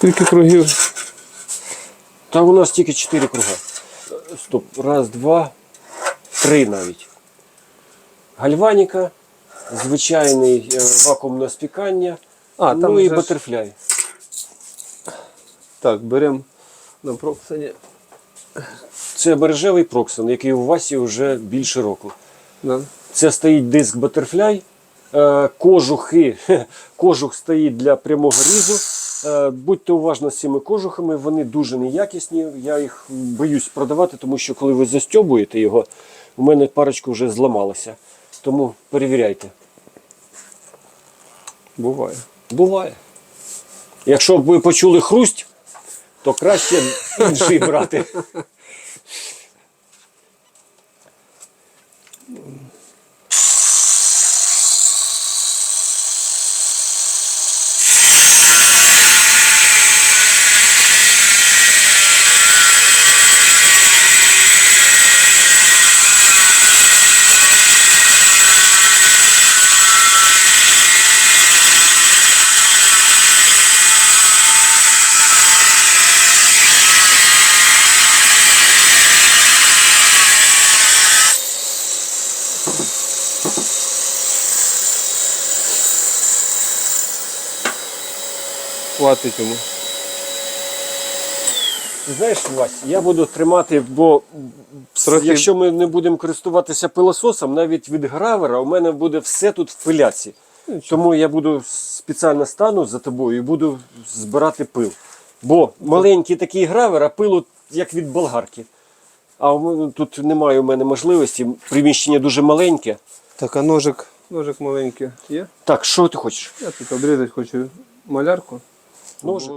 Скільки кругів? Та у нас тільки 4 круга. Стоп. Раз, два, три навіть. Гальваніка, звичайний е, вакуумне спікання, А, ну там і вже ж- батерфляй. Так, беремо на проксані. Це мережевий проксон, який у Васі вже більше року. Да. Це стоїть диск Butterfly. Е, Кожухи, кожух стоїть для прямого різу. Е, Будьте уважні з цими кожухами, вони дуже неякісні. Я їх боюсь продавати, тому що коли ви застьобуєте його, у мене парочка вже зламалася. Тому перевіряйте. Буває. Буває. Якщо б ви почули хрусть, то краще інший брати. Хватить йому. Знаєш, Вась, я буду тримати, бо Трохи- якщо ми не будемо користуватися пилососом, навіть від гравера у мене буде все тут в пиляці. Тому я буду спеціально стану за тобою і буду збирати пил. Бо маленький такий гравер, а пилу як від болгарки. А тут немає у мене можливості, приміщення дуже маленьке. Так, а ножик, ножик маленький є? Так, що ти хочеш? Я тут обрізати хочу малярку. Ножик.